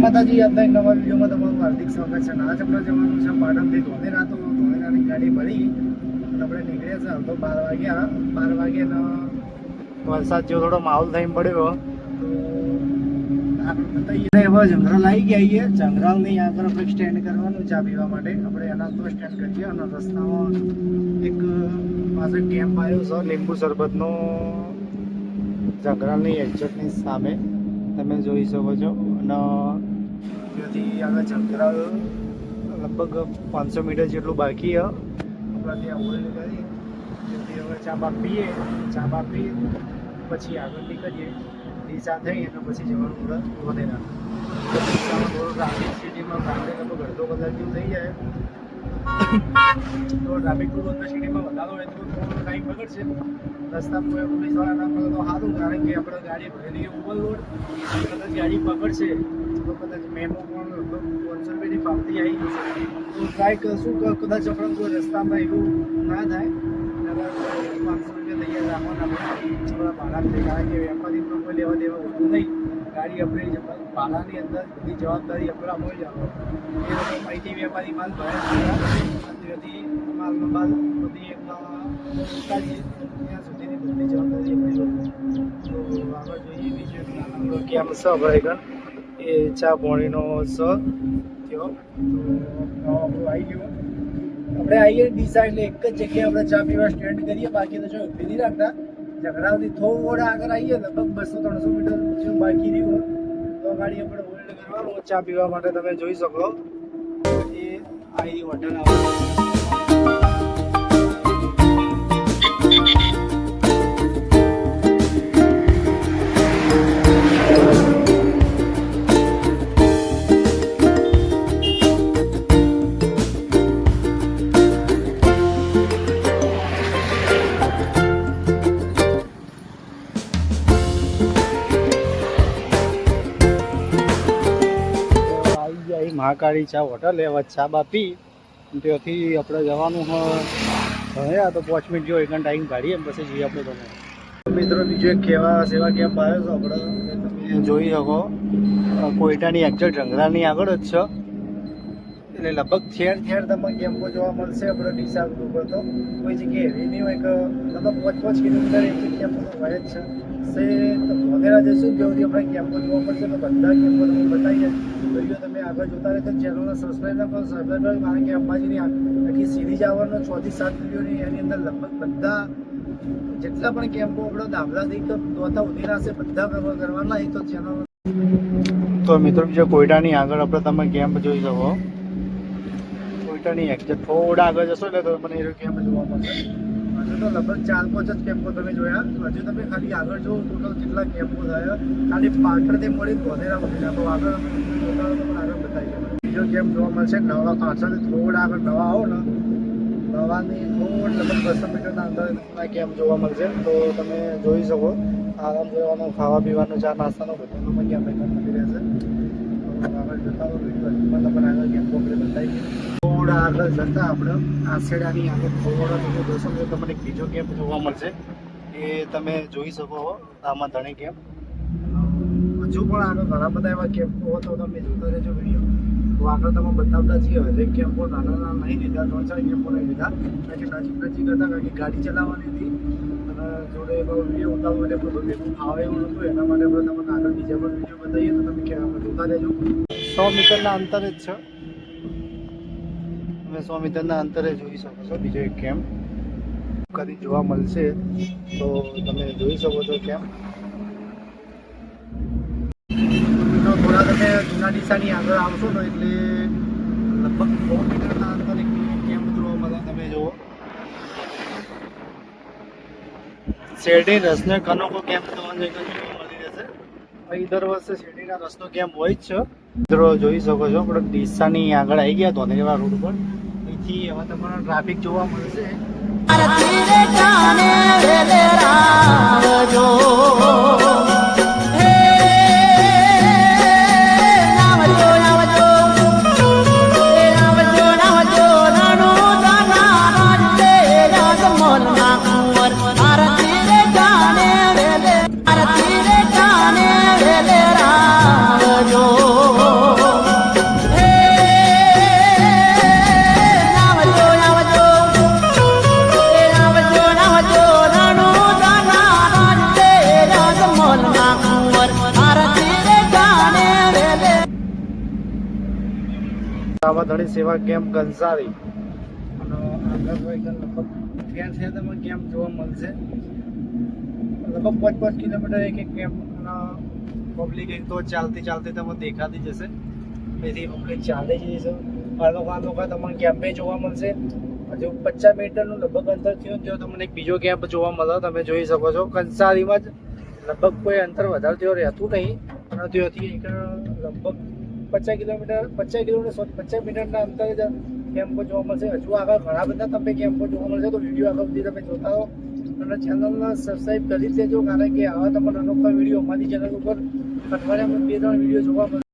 માતાજી આજના એક નવા વિડીયોમાં તમારું હાર્દિક સ્વાગત છે. આજ આપણે જવાનું છે. પાટણથી ધોલેરા તો ધોલેરાની ગાડી મળી. આપણે નીકળ્યા છે તો બાર વાગ્યા. બાર વાગ્યાનો વરસાદ જેવો થોડો માહોલ થઈને પડ્યો. તો હવે જંગરાલ આવી ગયા છીએ. જંગરાલની આગળ આપણે સ્ટેન્ડ કરવાનું ચા પીવા માટે. આપણે એના તો સ્ટેન્ડ કરીએ. અને રસ્તામાં એક પાસે કેમ્પ આવ્યો છે, લીંબુ શરબતનો જંગરાલની એક્ઝેક્ટની સામે. તમે જોઈ શકો છો. અને ત્યાંથી આગળ જંગરાલ લગભગ પાંચસો મીટર જેટલું બાકી આપણે ત્યાં ઓલ કરી જેથી હવે ચા બા પીએ. ચા બા પી પછી આગળ નીકળીએ. ડીસા થઈ અને પછી જવાનું થોડા વધેરા થોડું સિટીમાં ગાંધે લગભગ અડધો કલાક જેવું થઈ જાય. તો ટ્રાફિક થોડું અંદર સિટીમાં વધારો હોય તો થોડો ટાઈમ બગડશે રસ્તામાં કોઈ પોલીસવાળા ના તો સારું, કારણ કે આપણે ગાડી ભરેલી ઓવરલોડ કદાચ ગાડી પકડશે તો કદાચ મેમો પણ પાંચસો રૂપિયાની પાવતી આવી તો ટ્રાય કરશું કદાચ આપણે કોઈ રસ્તામાં એવું ના થાય પાંચસો તૈયાર રાખવાના આપણા ભાડા કારણ કે વેપારી પણ કોઈ લેવા દેવા હોતું નહીં ગાડી આપણે ભાડાની અંદર બધી જવાબદારી આપણા હોય જ એ લોકો માહિતી વેપારી માલ ભરે ત્યાંથી માલનો માલ બધી ત્યાં સુધીની બધી જવાબદારી આપણી તો આગળ જોઈએ બીજું કેમ છે આપણે એ ચા પાણીનો સ થયો તો આવી ગયું. આપણે આવીએ ડીસા એટલે એક જ જગ્યાએ આપણે ચા પીવા સ્ટેન્ડ કરીએ. બાકી તો જો ઊભી નહીં રાખતા. ઝઘડાથી થોડા આગળ આવીએ લગભગ બસો, ત્રણસો મીટર જેવું બાકી રહ્યું તો ગાડી આપણે હોલ્ડ કરવાનું, ચા પીવા માટે તમે જોઈ શકો. એ આ હોટલ આવે. મહાકાળી ચા હોટલ, એ ચા બા પી ત્યાંથી આપણે જવાનું હોય તો પાંચ મિનિટ જો એક ટાઈમ કાઢીએ પછી જઈએ આપણે તમે મિત્રો, બીજો એક કેવા સેવા કેમ્પ આવ્યો છો આપણે તમે જોઈ શકો. કોઈટાની કોયટાની ઢંગરાની આગળ જ છે. એટલે લગભગ ઠેર ઠેર તમને કેમ્પો જોવા મળશે આપણે ડીસા ઉપર તો. કોઈ જગ્યાએ એવી નહીં હોય કે લગભગ પાંચ પાંચ કિલોમીટર એક કેમ્પો જ છે. સે વગેરે જશું ત્યાં સુધી આપણે કેમ્પો જોવા પડશે બધા કેમ્પો તમને બતાવીએ. વીડિયો તમે આગળ જોતા રહેશો ચેનલને સબસ્ક્રાઈબ ના કરો સબસ્ક્રાઈબ કરો, કારણ કે અંબાજીની આખી સિરીઝ આવવાનો છ થી સાત વિડીયોની એની અંદર લગભગ બધા જેટલા પણ કેમ્પો આપણો દાખલાથી દોતા ઉધીના છે બધા કવર કરવાના એ તો ચેનલ તો મિત્રો બીજો કોયડાની આગળ આપણે તમે કેમ્પ જોઈ શકો. કોયટાની એક્ઝેક્ટ થોડા આગળ જશો એટલે તો મને એ કેમ્પ જોવા મળશે. તો લગભગ ચાર પાંચ જ કેમ્પો તમે જોયા. હજુ તમે ખાલી આગળ જો ટોટલ કેટલા કેમ્પો થયા. ખાલી પાટણથી મળી ધોધેરા વધેરા તો આગળ ટોટલ આગળ બતાવી દેવાય. બીજો કેમ્પ જોવા મળશે નવા પાછળથી થોડા આગળ નવા આવો ને, નવાની થોડ લગભગ બસો મીટરના અંદર કેમ્પ જોવા મળશે. તો તમે જોઈ શકો. આરામ જોવાનો ખાવા પીવાનો ચા, નાસ્તાનો બધાનો પણ કેમ્પ મળી રહેશે. આગળ જતા હોય તમને આગળ કેમ્પો થોડા આગળ જતા આપણે આસેડાની આગળ થોડા તમે જોશો તો તમને એક બીજો કેમ્પ જોવા મળશે. એ તમે જોઈ શકો આમાં ધણી કેમ્પ હજુ પણ આગળ ઘણા બધા એવા કેમ્પો હતો તમે જોતા રહેજો વીડિયો તો આગળ તમે બતાવતા છીએ હવે કેમ્પો નાના નાના નહીં લીધા, ત્રણ ચાર કેમ્પો નહીં લીધા. કારણ કે નજીક નજીક હતા કારણ કે ગાડી ચલાવવાની હતી. અને જોડે વીડિયો ઉતારવો એટલે બધું ભેગું ફાવે એવું નહોતું. એના માટે આપણે તમને આગળ બીજા પણ વીડિયો બતાવીએ, તો તમે જોતા રહેજો. સો મીટરના અંતરે જ છે. તમે સો મીટરના અંતરે જોઈ શકો છો બીજો એક કેમ્પ કદી જોવા મળશે તો તમે જોઈ શકો છો કેમ્પ તો થોડા તમે જૂના ડીસાની આગળ આવશો ને એટલે લગભગ સો મીટરના અંતરે કેમ્પ જોવા મળે તમે જુઓ. શેરડી રસને કનોકો કેમ્પ તમને મળી રહેશે. અહીં દર વર્ષે શેરડીના રસનો કેમ્પ હોય જ છે. જોઈ શકો છો, પણ ડીસાની આગળ આવી ગયા ધોનેરવા રોડ ઉપર. અહીંથી હવે તમને ટ્રાફિક જોવા મળશે. રામાધણી સેવા કેમ્પ કંસારી અને તમે કેમ્પ જોવા મળશે. લગભગ પાંચ પાંચ કિલોમીટર એક એક કેમ્પ પબ્લિક એક તો ચાલતી ચાલતી તમને દેખાતી જશે. તેથી પબ્લિક ચાલે જ જશે આ લોકો આ લોકો તમને કેમ્પે જોવા મળશે. હજુ પચાસ મીટરનું લગભગ અંતર થયું ત્યાં તમને એક બીજો કેમ્પ જોવા મળે, તમે જોઈ શકો છો. કંસારીમાં જ લગભગ કોઈ અંતર વધારે ત્યાં રહેતું નહીં. અને ત્યાંથી એક લગભગ પચાસ કિલોમીટર પચાસ કિલોમીટર સોરી પચાસ મીટરના અંતરે જ કેમ્પો જોવા મળશે. હજુ આગળ ઘણા બધા તમને કેમ્પો જોવા મળશે, તો વીડિયો આગળ સુધી તમે જોતા રહો. અને ચેનલને સબસ્ક્રાઈબ કરી દેજો, કારણ કે આવા તમને અનોખા વીડિયો અમારી ચેનલ ઉપર અઠવાડિયામાં બે, ત્રણ વીડિયો જોવા મળશે.